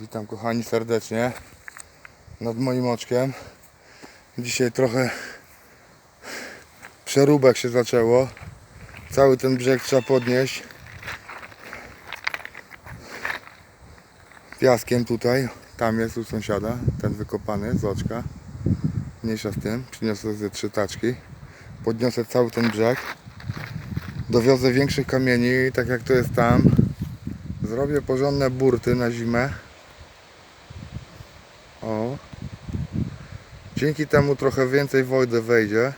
Witam kochani serdecznie nad moim oczkiem. Dzisiaj trochę przeróbek się zaczęło. Cały ten brzeg trzeba podnieść. Piaskiem tutaj. Tam jest u sąsiada, ten wykopany z oczka. Mniejsza z tym. Przyniosę ze trzy taczki. Podniosę cały ten brzeg. Dowiozę większych kamieni, tak jak to jest tam. Zrobię porządne burty na zimę. O. Dzięki temu trochę więcej wody wejdzie.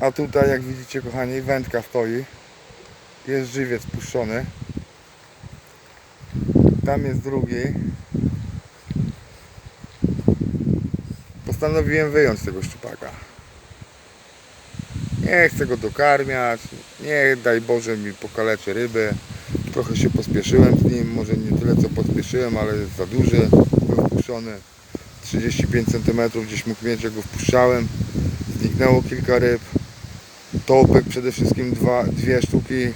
A tutaj, jak widzicie, kochani, wędka stoi. Jest żywiec puszczony. Tam jest drugi. Postanowiłem wyjąć tego szczupaka. Nie chcę go dokarmiać. Nie daj Boże mi pokaleczy ryby. Trochę się pospieszyłem z nim. Może nie tyle co pospieszyłem, ale za duży. Był wpuszczony 35 cm. Gdzieś mógł mieć, jak go wpuszczałem. Zniknęło kilka ryb. Topek przede wszystkim dwa, dwie sztuki.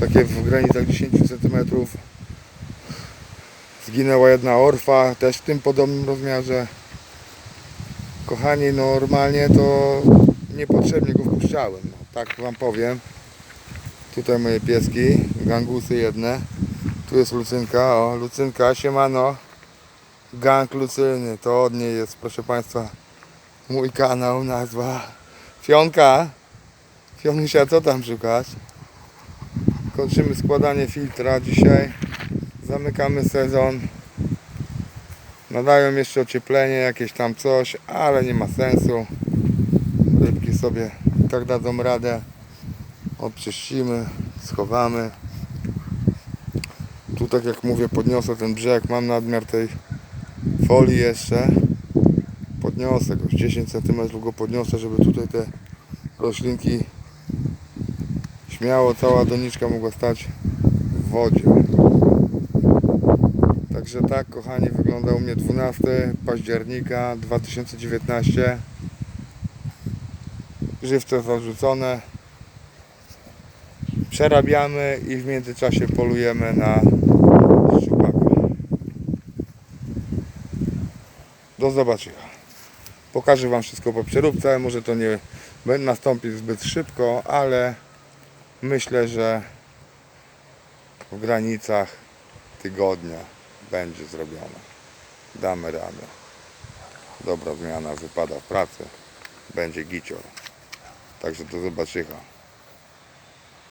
Takie w granicach 10 cm. Zginęła jedna orfa, też w tym podobnym rozmiarze. Kochani, normalnie to niepotrzebnie go wpuszczałem. No, tak wam powiem. Tutaj moje pieski, gangusy jedne. Tu jest Lucynka, o Lucynka, siemano. Gang Lucyny, to od niej jest, proszę Państwa, mój kanał, nazwa Fionka. Fionusia, co tam szukasz? Kończymy składanie filtra dzisiaj. Zamykamy sezon. Nadają jeszcze ocieplenie, jakieś tam coś, ale nie ma sensu. Rybki sobie tak dadzą radę. Odczyścimy, schowamy. Tu tak jak mówię, podniosę ten brzeg. Mam nadmiar tej folii jeszcze. Podniosę go, z 10 cm go podniosę, żeby tutaj te roślinki śmiało cała doniczka mogła stać w wodzie. Także tak, kochani, wygląda u mnie 12 października 2019. Żywce zarzucone. Przerabiamy i w międzyczasie polujemy na szczupaka. Do zobaczenia. Pokażę Wam wszystko po przeróbce. Może to nie nastąpi zbyt szybko, ale myślę, że w granicach tygodnia będzie zrobione. Damy radę. Dobra zmiana wypada w pracy. Będzie gicior. Także do zobaczenia.